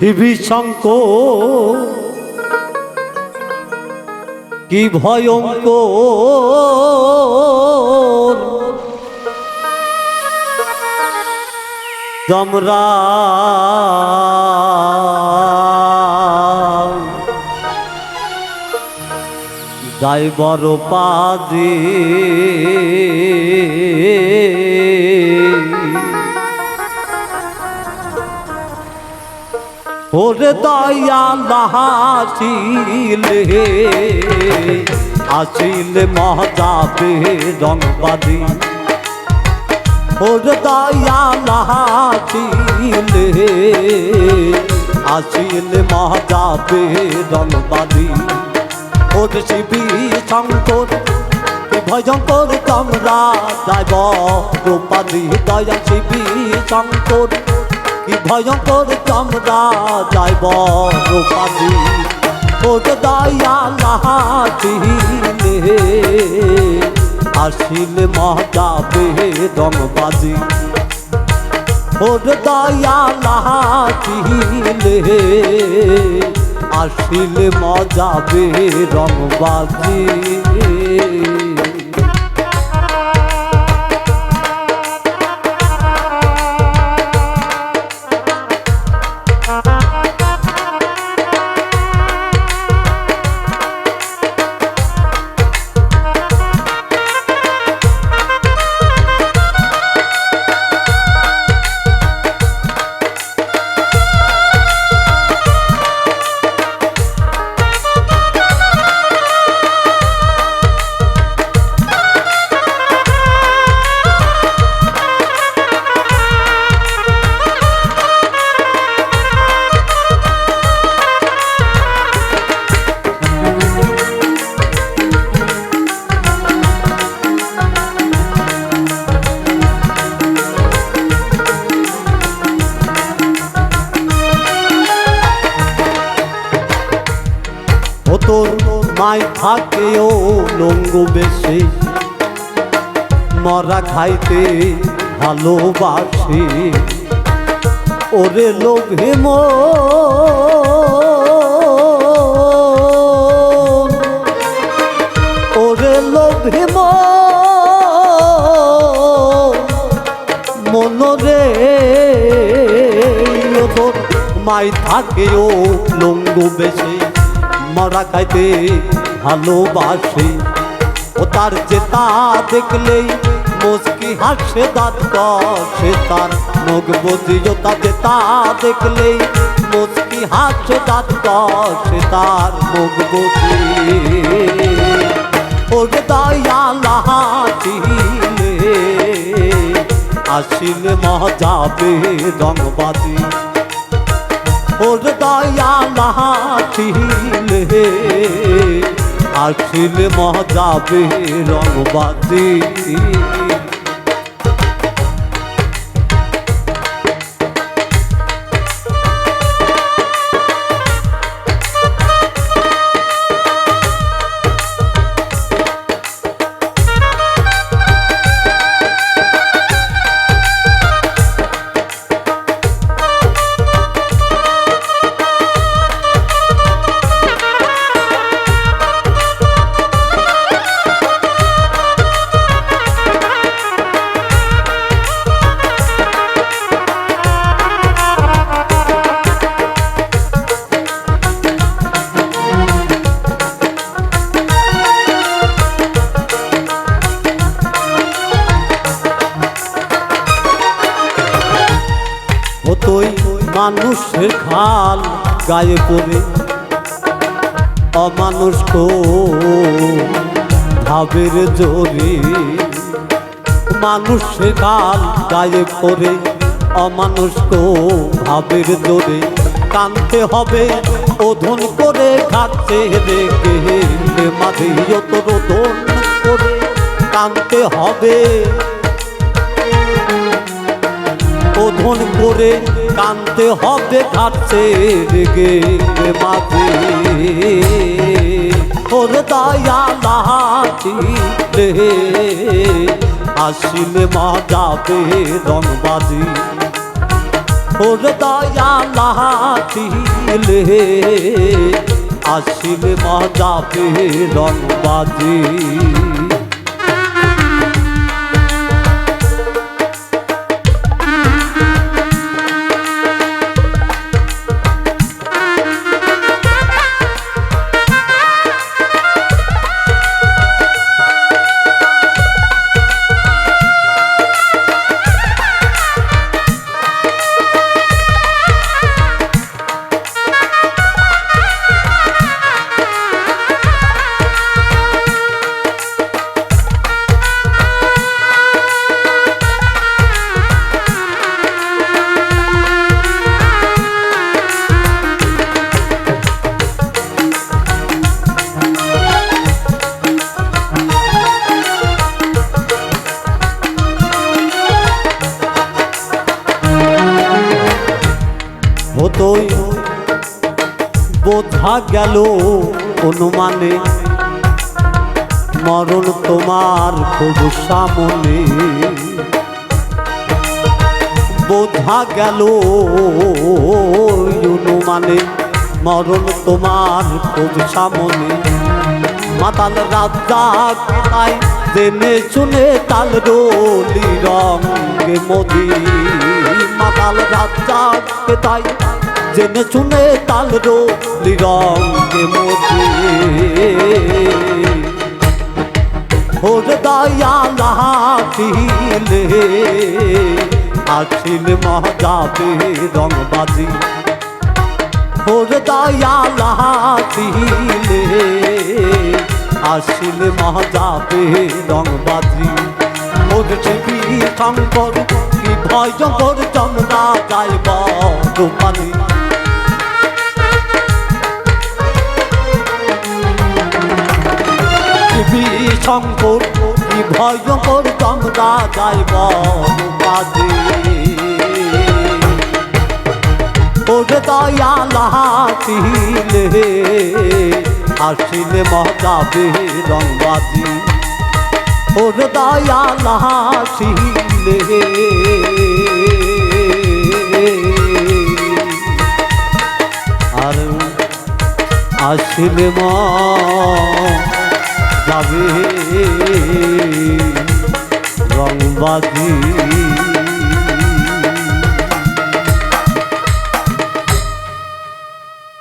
বিভীষঙ্ক কি ভয়ঙ্কর। দমরা যাই বড় ওরে দয়া লাহাচিলে আসিলে মহাজাবে রংবাদী ওরে দয়া লাহাচিলে আসিলে মহাজাবে রংবাদী ওরে শিবী শঙ্কর ভয়ঙ্কর তোমরা যাইব রূপাদি। দয়া শিবী শঙ্কর ভয়ঙ্কর তোমরা যাইব রূপাদি ওরে দয়া আসিলে মহাজাবে রংবাদী ওরে দয়া আসিলে মজাবে রংবাজি লঙ্গু বেশি মরা খাইতে ভালোবাসি। ওরে লোভে মন ওরে লোভে মন মনরে ও মাই থাকেও লঙ্গু বেশি মরা খাইতে ভালোবাসে। ও তার জেতা দেখলেই মুসকি হাসে দাঁত কষে তার মুখ বুঝিও তা জেতা দেখলেই মুসকি হাসে দাঁত কষে তার মুখ বুঝি ওরে দয়া লাহাচিলে আসিলে মজাবে রংবাদী ওর দয়া লাহাচিলে আসিলে মহাদাবে রংবাদী ও তুই মানুষের খাল গায়ে পড়ে। অমানুষ কো ভাবের জোরে মানুষের খাল গায়ে পড়ে। অমানুষ কো ভাবের জোরে কানতে হবে, ওধন করে খাচ্ছে রেখে মাঝে যত রোদন করে। কানতে হবে ওধন করে কানতে হবে ঘাটছে রেগে মাঝে। ওর দয়া লাহাটি রে, আসিলে মা যাবে রংবাজি ওর দয়া লাহাটিলে আসিলে মজা পে রং হতোই। বোঝা গেল অনুমানে মরণ তোমার খুব সামনে। বোঝা গেল অনুমানে মরণ তোমার খুব সামনে। মাতাল রাজা তাই জেনে শুনে তাল রোলি রঙে মোদি মাতাল রাজা তাই জেনে শুনে তাল রোলি রঙে মোদি ওর দয়া লাহিলে আসিল মহাজাবে রংবাজি। ওর দয়া লাহিলে আসিল মহাজাবে রংবাজি ওর ছবি শঙ্কর, কি ভয় জঙ্কর চন্দ্রা যাইব পৃথিবী শঙ্কর, কি ভয়ঙ্কর চন্দ্রা যাইব বাজে ওরে দয়া লাহাতিলে আসিলে মজাবে রংবাজি ওরে দয়া লাহাতিলে আর আসিলে মা যাবে